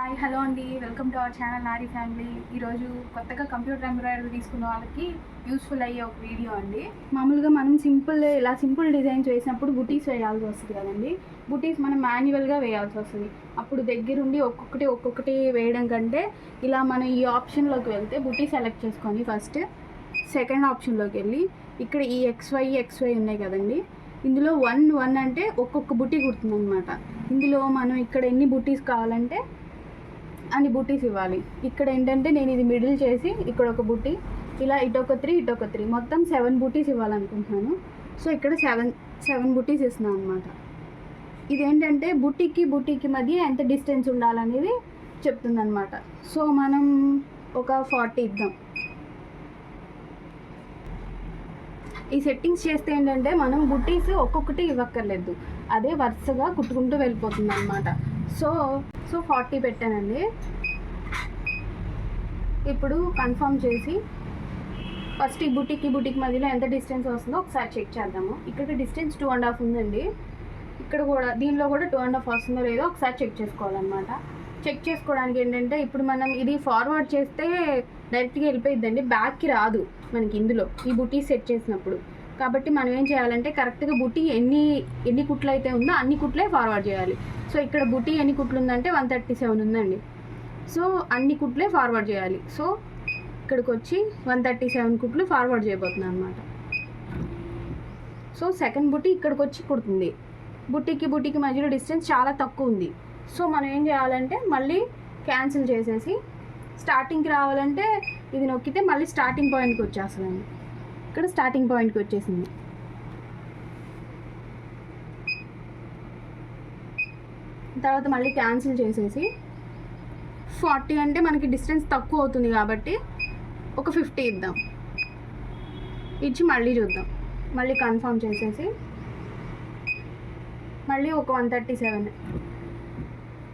Hi hello అండి. Welcome to our channel Nari family. ఈరోజు కొత్తగా కంప్యూటర్ ఎంబ్రాయిడరీ తీసుకున్న వాళ్ళకి యూస్ఫుల్ అయ్యే ఒక వీడియో అండి. మామూలుగా మనం సింపుల్ ఇలా సింపుల్ డిజైన్స్ వేసినప్పుడు బుటీస్ వేయాల్సి వస్తుంది కదండి. బుటీస్ మనం మాన్యువల్గా వేయాల్సి వస్తుంది. అప్పుడు దగ్గరుండి ఒక్కొక్కటి ఒక్కొక్కటి వేయడం కంటే ఇలా మనం ఈ ఆప్షన్లోకి వెళ్తే బుటీ సెలెక్ట్ చేసుకొని ఫస్ట్ సెకండ్ ఆప్షన్లోకి వెళ్ళి ఇక్కడ ఈ ఎక్స్వై ఎక్స్వై ఉన్నాయి కదండి. ఇందులో వన్ వన్ అంటే ఒక్కొక్క బుటీ గుర్తుందనమాట ఇందులో మనం ఇక్కడ ఎన్ని బుటీస్ కావాలంటే అన్ని బుటీస్ ఇవ్వాలి. ఇక్కడ ఏంటంటే నేను ఇది మిడిల్ చేసి ఇక్కడ ఒక బుట్టి ఇలా ఇటొక త్రీ ఇటొక త్రీ. మొత్తం సెవెన్ బుట్టీస్ ఇవ్వాలనుకుంటున్నాను. సో ఇక్కడ సెవెన్ సెవెన్ బుట్టీస్ ఇస్తున్నాను అనమాట ఇదేంటంటే బుట్టికి బుట్టికి మధ్య ఎంత డిస్టెన్స్ ఉండాలనేది చెప్తుందనమాట సో మనం ఒక ఫార్టీ ఇద్దాం. ఈ సెట్టింగ్స్ చేస్తే ఏంటంటే మనం బుట్టీస్ ఒక్కొక్కటి ఇవ్వక్కర్లేదు. అదే వరుసగా కుట్టుకుంటూ వెళ్ళిపోతుంది అనమాట సో సో ఫార్టీ పెట్టానండి. ఇప్పుడు కన్ఫర్మ్ చేసి ఫస్ట్ ఈ బుటిక్ ఈ బుటిక్ మధ్యలో ఎంత డిస్టెన్స్ వస్తుందో ఒకసారి చెక్ చేద్దాము. ఇక్కడ డిస్టెన్స్ టూ అండ్ హాఫ్ ఉందండి. ఇక్కడ కూడా దీనిలో కూడా టూ అండ్ హాఫ్ వస్తుందో లేదో ఒకసారి చెక్ చేసుకోవాలన్నమాట. చెక్ చేసుకోవడానికి ఏంటంటే ఇప్పుడు మనం ఇది ఫార్వర్డ్ చేస్తే డైరెక్ట్గా వెళ్ళిపోయిద్దండి. బ్యాక్కి రాదు మనకి ఇందులో. ఈ బుటీ సెట్ చేసినప్పుడు. కాబట్టి మనం ఏం చేయాలంటే కరెక్ట్గా బుట్టి ఎన్ని ఎన్ని కుట్లు అయితే ఉందో అన్ని కుట్లే ఫార్వర్డ్ చేయాలి. సో ఇక్కడ బుట్టి ఎన్ని కుట్లు ఉందంటే వన్ థర్టీ సెవెన్ ఉందండి. సో అన్ని కుట్లే ఫార్వర్డ్ చేయాలి. సో ఇక్కడికి వచ్చి వన్ థర్టీ సెవెన్ కుట్లు ఫార్వర్డ్ చేయబోతున్నాను అనమాట సో సెకండ్ బుట్టి ఇక్కడికి వచ్చి కుడుతుంది. బుట్టికి బుట్టికి మధ్యలో డిస్టెన్స్ చాలా తక్కువ ఉంది. సో మనం ఏం చేయాలంటే మళ్ళీ క్యాన్సిల్ చేసేసి స్టార్టింగ్కి రావాలంటే ఇది నొక్కితే మళ్ళీ స్టార్టింగ్ పాయింట్కి వచ్చేస్తుందండి. ఇక్కడ స్టార్టింగ్ పాయింట్కి వచ్చేసింది. తర్వాత మళ్ళీ క్యాన్సిల్ చేసేసి ఫార్టీ అంటే మనకి డిస్టెన్స్ తక్కువ అవుతుంది కాబట్టి ఒక ఫిఫ్టీ ఇద్దాం. ఇచ్చి మళ్ళీ చూద్దాం. మళ్ళీ కన్ఫర్మ్ చేసేసి మళ్ళీ ఒక వన్ థర్టీ సెవెన్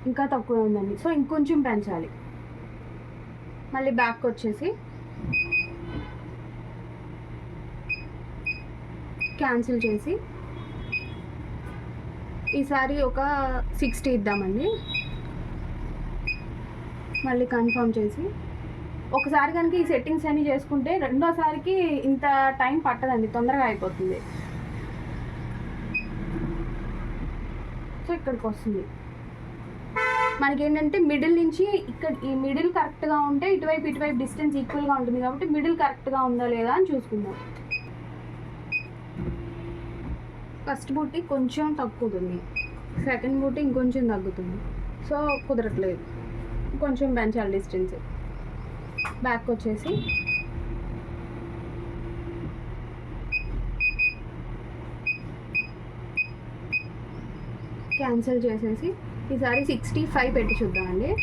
ఇంకా తక్కువ ఉందండి. సో ఇంకొంచెం పెంచాలి. మళ్ళీ బ్యాక్ వచ్చేసి క్యాన్సిల్ చేసి ఈసారి ఒక సిక్స్టీ ఇద్దామండి. మళ్ళీ కన్ఫర్మ్ చేసి ఒకసారి కనుక ఈ సెట్టింగ్స్ అన్నీ చేసుకుంటే రెండోసారికి ఇంత టైం పట్టదండి తొందరగా అయిపోతుంది. సో ఇక్కడికి వస్తుంది. మనకి ఏంటంటే మిడిల్ నుంచి ఇక్కడ ఈ మిడిల్ కరెక్ట్గా ఉంటే ఇటువైపు ఇటువైపు డిస్టెన్స్ ఈక్వల్గా ఉంటుంది కాబట్టి మిడిల్ కరెక్ట్గా ఉందా లేదా అని చూసుకుందాం. ఫస్ట్ బూటీ కొంచెం తగ్గుతుంది సెకండ్ బూటీ ఇంకొంచెం తగ్గుతుంది. సో కుదరట్లేదు. కొంచెం పెంచాలి డిస్టెన్స్. బ్యాక్ వచ్చేసి. క్యాన్సిల్ చేసేసి ఈసారి సిక్స్టీ ఫైవ్ పెట్టి చూద్దామండి.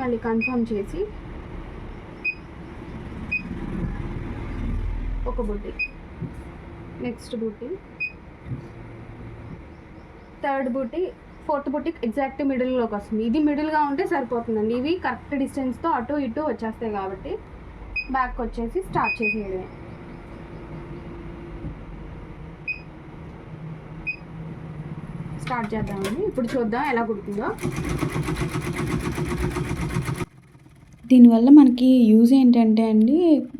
మళ్ళీ కన్ఫర్మ్ చేసి. ఒక బుట్టి నెక్స్ట్ బూటీ థర్డ్ బూటీ ఫోర్త్ బూటీ ఎగ్జాక్ట్ మిడిల్లోకి వస్తుంది. ఇది మిడిల్గా ఉంటే సరిపోతుందండి. ఇవి కరెక్ట్ డిస్టెన్స్తో అటు ఇటు వచ్చేస్తాయి కాబట్టి బ్యాక్ వచ్చేసి స్టార్ట్ చేసేయడమే. స్టార్ట్ చేద్దామండి. ఇప్పుడు చూద్దాం ఎలా కుడుతుందో. దీనివల్ల మనకి యూజ్ ఏంటంటే అండి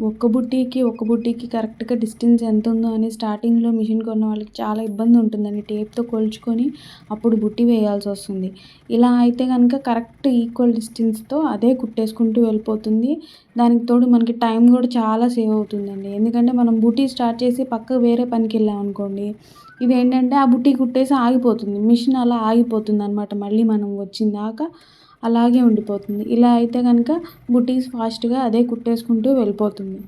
ఒక్క బుట్టీకి ఒక్క బుట్టీకి కరెక్ట్గా డిస్టెన్స్ ఎంత ఉందో అని స్టార్టింగ్లో మిషన్ కొన్న వాళ్ళకి చాలా ఇబ్బంది ఉంటుందండి. టేప్తో కొలుచుకొని అప్పుడు బుట్టి వేయాల్సి వస్తుంది. ఇలా అయితే కనుక కరెక్ట్ ఈక్వల్ డిస్టెన్స్తో అదే కుట్టేసుకుంటూ వెళ్ళిపోతుంది. దానికి తోడు మనకి టైం కూడా చాలా సేవ్ అవుతుందండి. ఎందుకంటే మనం బుట్టి స్టార్ట్ చేసి పక్క వేరే పనికి వెళ్ళాం అనుకోండి ఇది ఏంటంటే ఆ బుట్టి కుట్టేసి ఆగిపోతుంది. మిషన్ అలా ఆగిపోతుంది అనమాట మళ్ళీ మనం వచ్చిందాక అలాగే ఉండిపోతుంది. ఇలా అయితే కనుక బుటీస్ ఫాస్ట్గా అదే కుట్టేసుకుంటూ వెళ్ళిపోతుంది.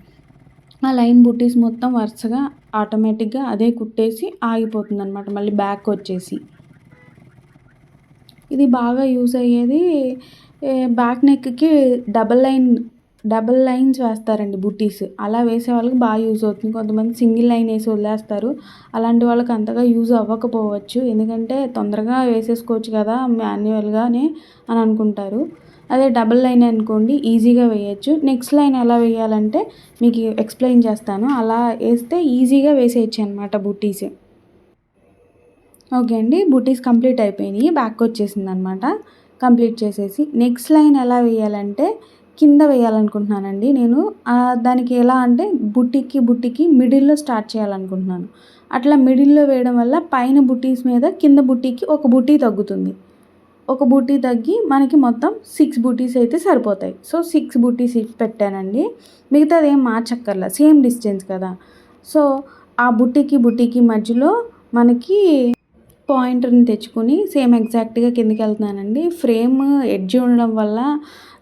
ఆ లైన్ బుటీస్ మొత్తం వరుసగా ఆటోమేటిక్గా అదే కుట్టేసి ఆగిపోతుంది అనమాట మళ్ళీ బ్యాక్ వచ్చేసి. ఇది బాగా యూస్ అయ్యేది బ్యాక్ నెక్కి డబల్ లైన్ డబల్ లైన్స్ వేస్తారండి బుట్టీస్ అలా వేసే వాళ్ళకి బాగా యూజ్ అవుతుంది. కొంతమంది సింగిల్ లైన్ వేసి వదిలేస్తారు. అలాంటి వాళ్ళకి అంతగా యూజ్ అవ్వకపోవచ్చు. ఎందుకంటే తొందరగా వేసేసుకోవచ్చు కదా మాన్యువల్గానే అని అనుకుంటారు. అదే డబల్ లైన్ అనుకోండి ఈజీగా వేయచ్చు. నెక్స్ట్ లైన్ ఎలా వేయాలంటే మీకు ఎక్స్ప్లెయిన్ చేస్తాను. అలా వేస్తే ఈజీగా వేసేయచ్చు అనమాట బుట్టీస్ ఓకే అండి బుట్టీస్ కంప్లీట్ అయిపోయినాయి. బ్యాక్ వచ్చేసింది అనమాట కంప్లీట్ చేసేసి నెక్స్ట్ లైన్ ఎలా వేయాలంటే కింద వేయాలనుకుంటున్నానండి. నేను దానికి ఎలా అంటే బుట్టికి బుట్టికి మిడిల్లో స్టార్ట్ చేయాలనుకుంటున్నాను. అట్లా మిడిల్లో వేయడం వల్ల పైన బుట్టీస్ మీద కింద బుట్టీకి ఒక బుట్టీ తగ్గుతుంది. ఒక బుట్టీ తగ్గి మనకి మొత్తం సిక్స్ బుట్టీస్ అయితే సరిపోతాయి. సో సిక్స్ బుట్టీస్ పెట్టానండి. మిగతాది ఏం మార్చక్కర్లా సేమ్ డిస్టెన్స్ కదా. సో ఆ బుట్టీకి బుట్టీకి మధ్యలో మనకి పాయింటర్ని తెచ్చుకొని సేమ్ ఎగ్జాక్ట్గా కిందకి వెళ్తున్నానండి. ఫ్రేమ్ ఎడ్జ్ ఉండడం వల్ల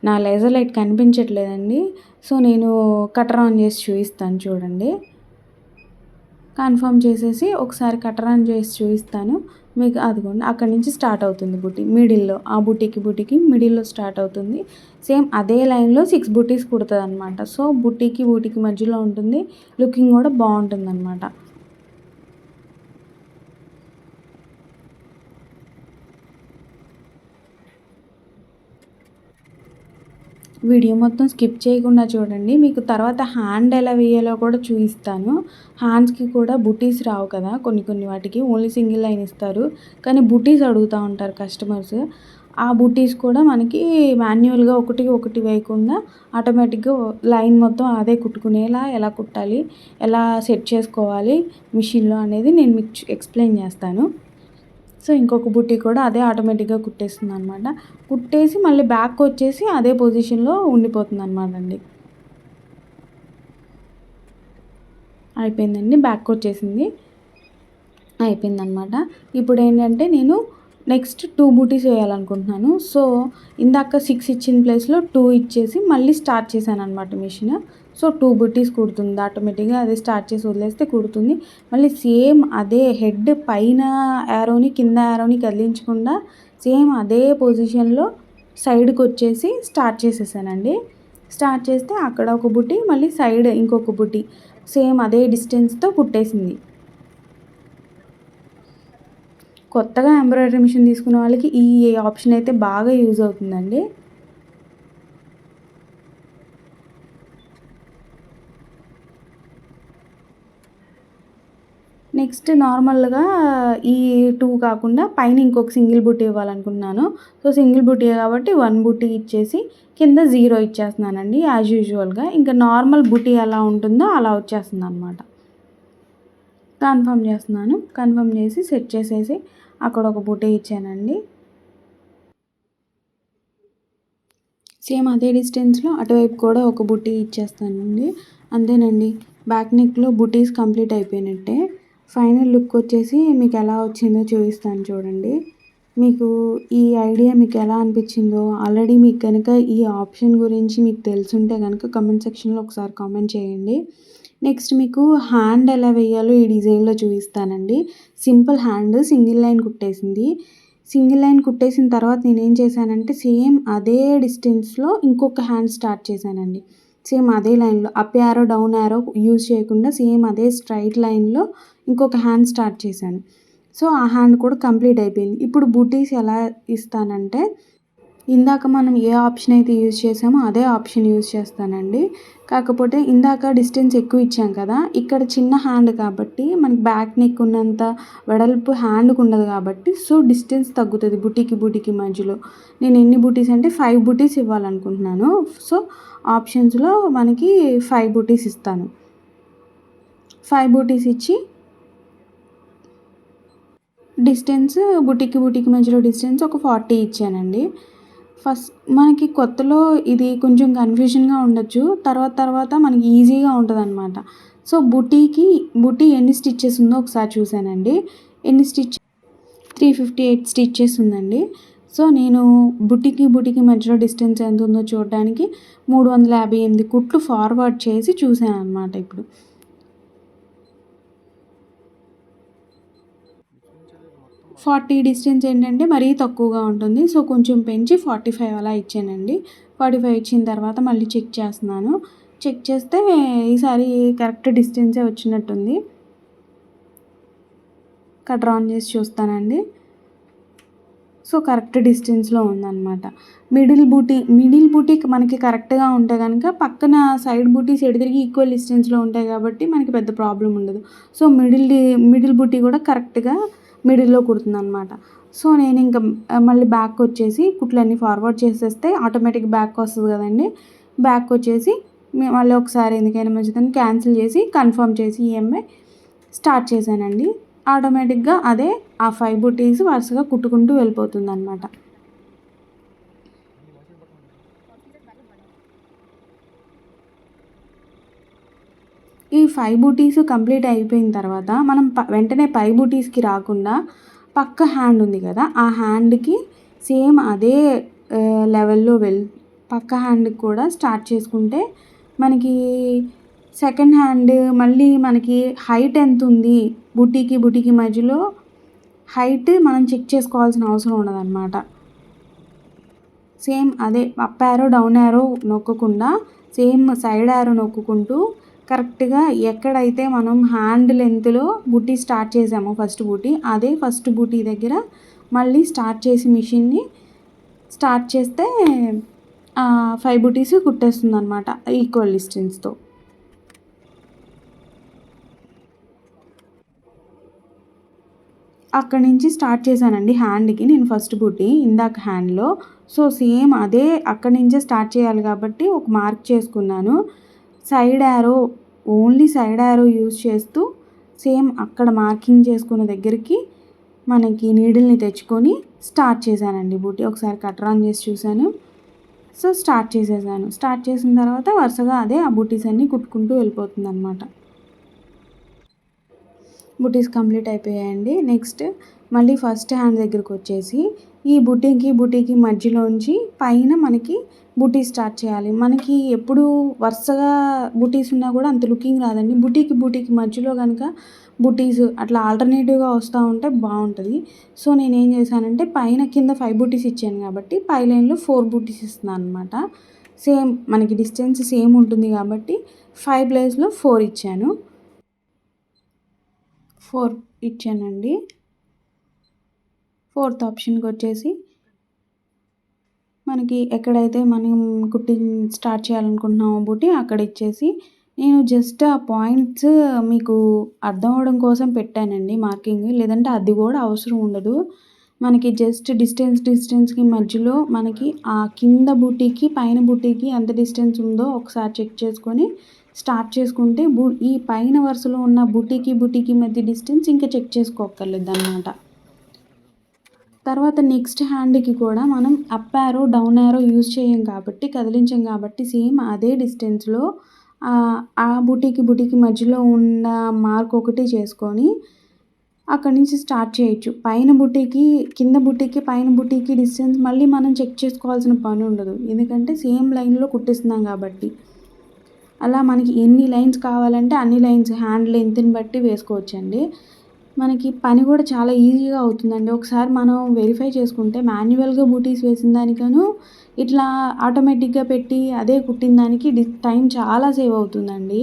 నా లేజర్ లైట్ కనిపించట్లేదండి. సో నేను కటర్ ఆన్ చేసి చూపిస్తాను చూడండి. కన్ఫర్మ్ చేసేసి ఒకసారి కటర్ ఆన్ చేసి చూపిస్తాను. మీకు అదిగోండి అక్కడి నుంచి స్టార్ట్ అవుతుంది బుటీ మిడిల్లో ఆ బుట్టికి బుట్టికి మిడిల్లో స్టార్ట్ అవుతుంది. సేమ్ అదే లైన్లో సిక్స్ బుట్టీస్ కుడుతుంది అనమాట సో బుటీకి బుటీకి మధ్యలో ఉంటుంది. లుకింగ్ కూడా బాగుంటుంది అనమాట వీడియో మొత్తం స్కిప్ చేయకుండా చూడండి. మీకు తర్వాత హ్యాండ్ ఎలా వేయాలో కూడా చూపిస్తాను. హ్యాండ్స్కి కూడా బుటీస్ రావు కదా. కొన్ని కొన్ని వాటికి ఓన్లీ సింగిల్ లైన్ ఇస్తారు. కానీ బుటీస్ అడుగుతూ ఉంటారు కస్టమర్స్. ఆ బుటీస్ కూడా మనకి మాన్యువల్గా ఒకటి ఒకటి వేయకుండా ఆటోమేటిక్గా లైన్ మొత్తం అదే కుట్టుకునేలా ఎలా కుట్టాలి ఎలా సెట్ చేసుకోవాలి మిషన్లో అనేది నేను మీకు ఎక్స్ప్లెయిన్ చేస్తాను. సో ఇంకొక బుట్టి కూడా అదే ఆటోమేటిక్గా కుట్టేస్తుంది అనమాట కుట్టేసి మళ్ళీ బ్యాక్ వచ్చేసి అదే పొజిషన్లో ఉండిపోతుంది అనమాట అండి. అయిపోయిందండి బ్యాక్ వచ్చేసింది. అయిపోయిందనమాట ఇప్పుడు ఏంటంటే నేను నెక్స్ట్ టూ బూటీస్ వేయాలనుకుంటున్నాను. సో ఇందాక సిక్స్ ఇచ్చిన ప్లేస్లో టూ ఇచ్చేసి మళ్ళీ స్టార్ట్ చేశాను అనమాట మిషన్ సో టూ బుట్టీస్ కుడుతుంది. ఆటోమేటిక్గా అదే స్టార్ట్ చేసి వదిలేస్తే కుడుతుంది. మళ్ళీ సేమ్ అదే హెడ్ పైన యారోని కింద యారోని కదిలించకుండా సేమ్ అదే పొజిషన్లో సైడ్కి వచ్చేసి స్టార్ట్ చేసేసానండి. స్టార్ట్ చేస్తే అక్కడ ఒక బుట్టి మళ్ళీ సైడ్ ఇంకొక బుట్టి సేమ్ అదే డిస్టెన్స్తో కుట్టేసింది. కొత్తగా ఎంబ్రాయిడరీ మిషన్ తీసుకున్న వాళ్ళకి ఈ ఆప్షన్ అయితే బాగా యూజ్ అవుతుందండి. నెక్స్ట్ నార్మల్గా ఈ టూ కాకుండా పైన ఇంకొక సింగిల్ బుట్టి ఇవ్వాలనుకున్నాను. సో సింగిల్ బుట్టి కాబట్టి వన్ బుట్టి ఇచ్చేసి కింద జీరో ఇచ్చేస్తున్నానండి యాజ్ యూజువల్గా ఇంకా నార్మల్ బుట్టి ఎలా ఉంటుందో అలా వచ్చేస్తుంది అనమాట కన్ఫర్మ్ చేస్తున్నాను. కన్ఫర్మ్ చేసి సెట్ చేసేసి అక్కడ ఒక బుట్టి ఇచ్చానండి. సేమ్ అదే డిస్టెన్స్లో అటువైపు కూడా ఒక బుట్టి ఇచ్చేస్తానండి. అంతేనండి బ్యాక్ నెక్లో బుటీస్ కంప్లీట్ అయిపోయినట్టే. ఫైనల్ లుక్ వచ్చేసి మీకు ఎలా వచ్చిందో చూపిస్తాను చూడండి. మీకు ఈ ఐడియా మీకు ఎలా అనిపించిందో ఆల్రెడీ మీకు కనుక ఈ ఆప్షన్ గురించి మీకు తెలుసుంటే కనుక కమెంట్ సెక్షన్లో ఒకసారి కామెంట్ చేయండి. నెక్స్ట్ మీకు హ్యాండ్ ఎలా వేయాలో ఈ డిజైన్లో చూపిస్తానండి. సింపుల్ హ్యాండ్ సింగిల్ లైన్ కుట్టేసింది. సింగిల్ లైన్ కుట్టేసిన తర్వాత నేనేం చేశానంటే సేమ్ అదే డిస్టెన్స్లో ఇంకొక హ్యాండ్ స్టార్ట్ చేశానండి. సేమ్ అదే లైన్లో up arrow down arrow use చేయకుండా సేమ్ అదే స్ట్రైట్ లైన్లో ఇంకొక హ్యాండ్ స్టార్ట్ చేశాను. సో ఆ హ్యాండ్ కూడా కంప్లీట్ అయిపోయింది. ఇప్పుడు బుటీస్ ఎలా ఇస్తానంటే ఇందాక మనం ఏ ఆప్షన్ అయితే యూజ్ చేసామో అదే ఆప్షన్ యూజ్ చేస్తానండి. కాకపోతే ఇందాక డిస్టెన్స్ ఎక్కువ ఇచ్చాం కదా ఇక్కడ చిన్న హ్యాండ్ కాబట్టి మనకి బ్యాక్ నెక్ ఉన్నంత వెడల్పు హ్యాండ్కి ఉండదు కాబట్టి సో డిస్టెన్స్ తగ్గుతుంది బుటీకి బుటీకి మధ్యలో. నేను ఎన్ని బుటీస్ అంటే ఫైవ్ బుటీస్ ఇవ్వాలనుకుంటున్నాను. సో ఆప్షన్స్లో మనకి ఫైవ్ బుటీస్ ఇస్తాను. ఫైవ్ బుటీస్ ఇచ్చి డిస్టెన్స్ బుటీకి బుటీకి మధ్యలో డిస్టెన్స్ ఒక ఫార్టీ ఇచ్చానండి. ఫస్ట్ మనకి కొత్తలో ఇది కొంచెం కన్ఫ్యూజన్గా ఉండొచ్చు. తర్వాత తర్వాత మనకి ఈజీగా ఉంటుంది అనమాట సో బుటీకి బుటీ ఎన్ని స్టిచ్చెస్ ఉందో ఒకసారి చూశానండి. ఎన్ని stitch three fifty eight stitches ఉందండి. సో నేను బుటికి బుటికి మధ్యలో డిస్టెన్స్ ఎంత ఉందో చూడడానికి మూడు వందల యాభై ఎనిమిది కుట్లు ఫార్వర్డ్ చేసి చూశాను అనమాట ఇప్పుడు. ఫార్టీ డిస్టెన్స్ ఏంటంటే మరీ తక్కువగా ఉంటుంది. సో కొంచెం పెంచి ఫార్టీ ఫైవ్ అలా ఇచ్చానండి. ఫార్టీ ఫైవ్ ఇచ్చిన తర్వాత మళ్ళీ చెక్ చేస్తున్నాను. చెక్ చేస్తే ఈసారి కరెక్ట్ డిస్టెన్సే వచ్చినట్టుంది. కట్ ఆన్ చేసి చూస్తానండి. సో కరెక్ట్ డిస్టెన్స్లో ఉందన్నమాట. మిడిల్ బూటీ మిడిల్ బూటీ మనకి కరెక్ట్గా ఉంటే కనుక పక్కన సైడ్ బూటీస్ సైడ్ తిరిగి ఈక్వల్ డిస్టెన్స్లో ఉంటాయి కాబట్టి మనకి పెద్ద ప్రాబ్లం ఉండదు. సో మిడిల్ మిడిల్ బూటీ కూడా కరెక్ట్గా మిడిల్లో కుడుతుంది అనమాట సో నేను ఇంకా మళ్ళీ బ్యాక్ వచ్చేసి కుట్లన్నీ ఫార్వర్డ్ చేసేస్తే ఆటోమేటిక్ బ్యాక్ వస్తుంది కదండి. బ్యాక్ వచ్చేసి మళ్ళీ ఒకసారి ఎందుకైనా మంచిదని క్యాన్సిల్ చేసి కన్ఫర్మ్ చేసి ఈఎంఐ స్టార్ట్ చేశానండి. ఆటోమేటిక్గా అదే ఆ ఫైవ్ బుటీస్ వరుసగా కుట్టుకుంటూ వెళ్ళిపోతుంది అనమాట ఈ ఫైవ్ బూటీస్ కంప్లీట్ అయిపోయిన తర్వాత మనం వెంటనే పై బూటీస్కి రాకుండా పక్క హ్యాండ్ ఉంది కదా ఆ హ్యాండ్కి సేమ్ అదే లెవెల్లో వెల్ పక్క హ్యాండ్కి కూడా స్టార్ట్ చేసుకుంటే మనకి సెకండ్ హ్యాండ్ మళ్ళీ మనకి హైట్ ఎంత ఉంది బుటీకి బుటీకి మధ్యలో హైట్ మనం చెక్ చేసుకోవాల్సిన అవసరం ఉండదన్నమాట. సేమ్ అదే అప్ యారో డౌన్ యారో నొక్కకుండా సేమ్ సైడ్ యారో నొక్కుకుంటూ కరెక్ట్గా ఎక్కడైతే మనం హ్యాండ్ లెంత్లో బుటీ స్టార్ట్ చేసామో ఫస్ట్ బూటీ అదే ఫస్ట్ బూటీ దగ్గర మళ్ళీ స్టార్ట్ చేసి మిషన్ని స్టార్ట్ చేస్తే ఫైవ్ బుటీస్ కుట్టేస్తుంది అనమాట ఈక్వల్ డిస్టెన్స్తో. అక్కడి నుంచి స్టార్ట్ చేశానండి హ్యాండ్కి నేను ఫస్ట్ బుట్టి ఇందాక హ్యాండ్లో. సో సేమ్ అదే అక్కడి నుంచే స్టార్ట్ చేయాలి కాబట్టి ఒక మార్క్ చేసుకున్నాను. Side arrow only side arrow use చేస్తూ సేమ్ అక్కడ మార్కింగ్ చేసుకున్న దగ్గరికి మనకి నీడిల్ని తెచ్చుకొని స్టార్ట్ చేశానండి బూటీ. ఒకసారి కట్ ఆన్ చేసి చూశాను. సో స్టార్ట్ చేసేసాను. స్టార్ట్ చేసిన తర్వాత వరుసగా అదే ఆ బూటీస్ అన్నీ కుట్టుకుంటూ వెళ్ళిపోతుంది అనమాట బుటీస్ కంప్లీట్ అయిపోయాయండి. నెక్స్ట్ మళ్ళీ ఫస్ట్ హ్యాండ్ దగ్గరికి వచ్చేసి ఈ బుటీకి బుటీకి మధ్యలోంచి పైన మనకి బుటీ స్టార్ట్ చేయాలి. మనకి ఎప్పుడు వరుసగా బుటీస్ ఉన్నా కూడా అంత లుకింగ్ రాదండి. బుటీకి బుటీకి మధ్యలో కనుక బుటీస్ అట్లా ఆల్టర్నేటివ్గా వస్తూ ఉంటే బాగుంటుంది. సో నేను ఏం చేశానంటే పైన కింద ఫైవ్ బుటీస్ ఇచ్చాను కాబట్టి పై లైన్లో ఫోర్ బుటీస్ ఇస్తున్నాను అనమాట సేమ్ మనకి డిస్టెన్స్ సేమ్ ఉంటుంది కాబట్టి ఫైవ్ ప్లేస్లో ఫోర్ ఇచ్చాను. ఫోర్ ఇచ్చానండి. ఫోర్త్ ఆప్షన్కి వచ్చేసి మనకి ఎక్కడైతే మనం కుట్టి స్టార్ట్ చేయాలనుకుంటున్నామో బుట్టి అక్కడ ఇచ్చేసి నేను జస్ట్ ఆ పాయింట్స్ మీకు అర్థం అవడం కోసం పెట్టానండి మార్కింగ్. లేదంటే అది కూడా అవసరం ఉండదు. మనకి జస్ట్ డిస్టెన్స్ డిస్టెన్స్కి మధ్యలో మనకి ఆ కింద బుట్టీకి పైన బుట్టీకి ఎంత డిస్టెన్స్ ఉందో ఒకసారి చెక్ చేసుకొని స్టార్ట్ చేసుకుంటే బు ఈ పైన వరుసలో ఉన్న బుటీకి బుటీకి మధ్య డిస్టెన్స్ ఇంకా చెక్ చేసుకోక్కర్లేదు అనమాట తర్వాత నెక్స్ట్ హ్యాండ్కి కూడా మనం up arrow down arrow use చేయం కాబట్టి కదిలించాం కాబట్టి సేమ్ అదే డిస్టెన్స్లో ఆ బుటీకి బుటీకి మధ్యలో ఉన్న మార్క్ ఒకటి చేసుకొని అక్కడి నుంచి స్టార్ట్ చేయొచ్చు. పైన బుటీకి కింద బుటీకి పైన బుటీకి డిస్టెన్స్ మళ్ళీ మనం చెక్ చేసుకోవాల్సిన పని ఉండదు. ఎందుకంటే సేమ్ లైన్లో కుట్టిస్తున్నాం కాబట్టి. అలా మనకి ఎన్ని లైన్స్ కావాలంటే అన్ని లైన్స్ హ్యాండ్ లెంత్ని బట్టి వేసుకోవచ్చండి. మనకి పని కూడా చాలా ఈజీగా అవుతుందండి. ఒకసారి మనం వెరిఫై చేసుకుంటే మాన్యువల్గా బూటీస్ వేసిన దానికను ఇట్లా ఆటోమేటిక్గా పెట్టి అదే కుట్టిన దానికి డి టైం చాలా సేవ్ అవుతుందండి.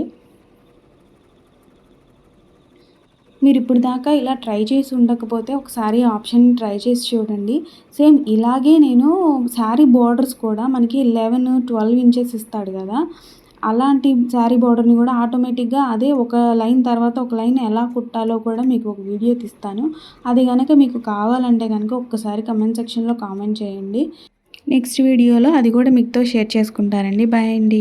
మీరు ఇప్పుడు దాకా ఇలా ట్రై చేసి ఉండకపోతే ఒకసారి ఆప్షన్ ట్రై చేసి చూడండి. సేమ్ ఇలాగే నేను శారీ బార్డర్స్ కూడా మనకి లెవెన్ ట్వెల్వ్ ఇంచెస్ ఇస్తాడు కదా. అలాంటి శారీ బార్డర్ని కూడా ఆటోమేటిక్గా అదే ఒక లైన్ తర్వాత ఒక లైన్ ఎలా కుట్టాలో కూడా మీకు ఒక వీడియో తీస్తాను. అది కనుక మీకు కావాలంటే కనుక ఒక్కసారి కమెంట్ సెక్షన్లో కామెంట్ చేయండి. నెక్స్ట్ వీడియోలో అది కూడా మీతో షేర్ చేసుకుంటారండి బాయ్ అండి.